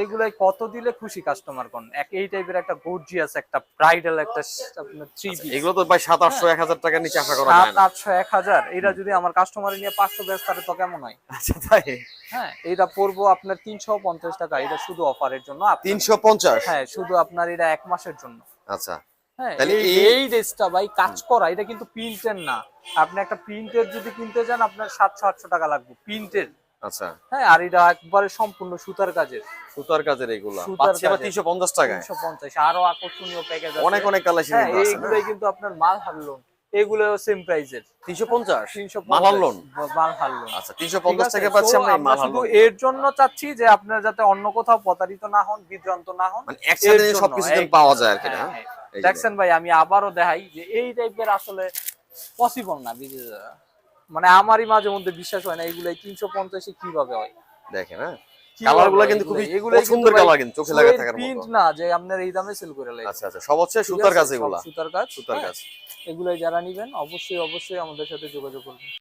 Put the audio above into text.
এগুলাই কত দিলে খুশি কাস্টমার কোন? এক এই টাইপের একটা গর্জিয়াস একটা ব্রাইডাল একটা আপনার থ্রি পিস এগুলো তো ভাই সাত আটশো এক হাজার টাকার নিচে আশা করা যায় না। আটশো এক হাজার। এটা যদি আমার কাস্টমার নিয়ে পাঁচশো ব্যস্ত তাহলে তো কেমন হয়? আচ্ছা তাই? হ্যাঁ এটা পড়ব আপনার তিনশো পঞ্চাশ টাকা। এটা শুধু অফারের জন্য আপনার- তিনশো পঞ্চাশ? হ্যাঁ শুধু আপনার এটা এক মাসের জন্য। আচ্ছা। হ্যাঁ তাহলে এই- ড্রেসটা ভাই কাজ করা এটা কিন্তু প্রিন্টের না। আপনি একটা প্রিন্টের যদি কিনতে যান আপনার সাতশো আটশো টাকা লাগবে। প্রিন্টের আচ্ছা। হ্যাঁ আর এটা একবারে সম্পূর্ণ সুতার কাজের। সুতার কাজের এগুলা। পাচ্ছি টাকায়? আরও আকর্ষণীয় প্যাকেজ অনেক অনেক কালেকশন হ্যাঁ আছে? কিন্তু আপনার মাল হারলোন এগুলো সেম মালার মাল হারলোন আচ্ছা তিনশো পঞ্চাশ টাকা পাচ্ছি আমরা মাল শুধু এর জন্য চাচ্ছি যে আপনারা যাতে অন্য কোথাও প্রতারিত না হন বিভ্রান্ত না হন মানে একসাথে সবকিছু পাওয়া যায় আর কি না? হ্যাঁ, হ্যাঁ। দেখছেন ভাই আমি আবারও দেখাই যে এই টাইপের আসলে পসিবল না। মানে আমারই মাঝে মধ্যে বিশ্বাস হয় না এগুলো তিনশো পঞ্চাশে কীভাবে হয়? দেখেন হ্যাঁ? কিন্তু খুবই সুন্দর কালার কিন্তু চোখে লাগা থাকার print মতো। না যে আপনার এই দামে সেল করে লাগে আচ্ছা আচ্ছা সব হচ্ছে সুতার কাজ এগুলা। সুতার কাজ সুতার হ্যাঁ, কাজ। এগুলাই যারা নিবেন অবশ্যই অবশ্যই আমাদের সাথে যোগাযোগ করবেন।